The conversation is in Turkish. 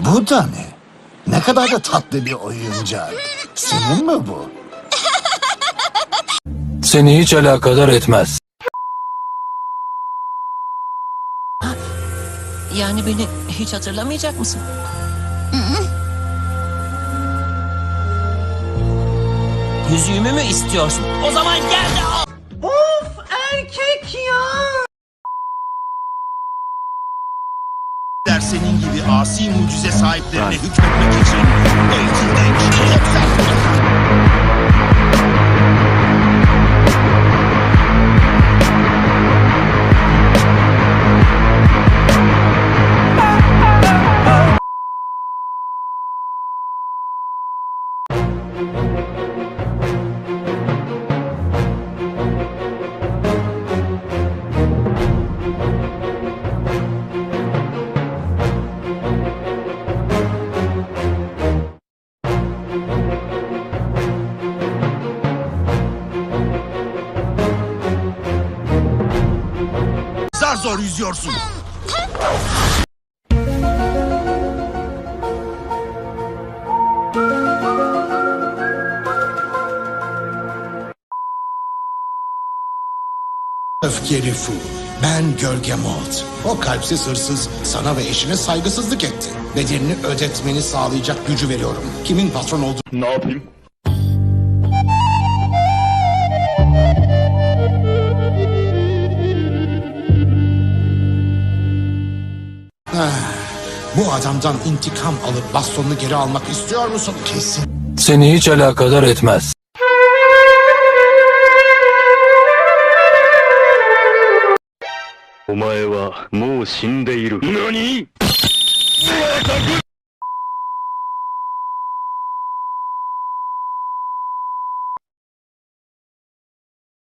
Bu da ne? Ne kadar da tatlı bir oyuncak. Senin mi bu? Seni hiç alakadar etmez. Yani beni hiç hatırlamayacak mısın? Yüzüğümü mü istiyorsun? O zaman gel de al. Der senin gibi asi mucize sahiplerine hükmetmek için eğitimden yoksa zar zor yüzüyorsun. Öfkeli fu. Ben Gölge Mold. O kalpsiz hırsız sana ve eşine saygısızlık etti. Bedelini ödetmeni sağlayacak gücü veriyorum. Kimin patron olduğunu Ne yapayım? Bu adamdan intikam alıp bastonunu geri almak istiyor musun kesin? Seni hiç alakadar etmez. Omae wa mou shindeiru. Nani?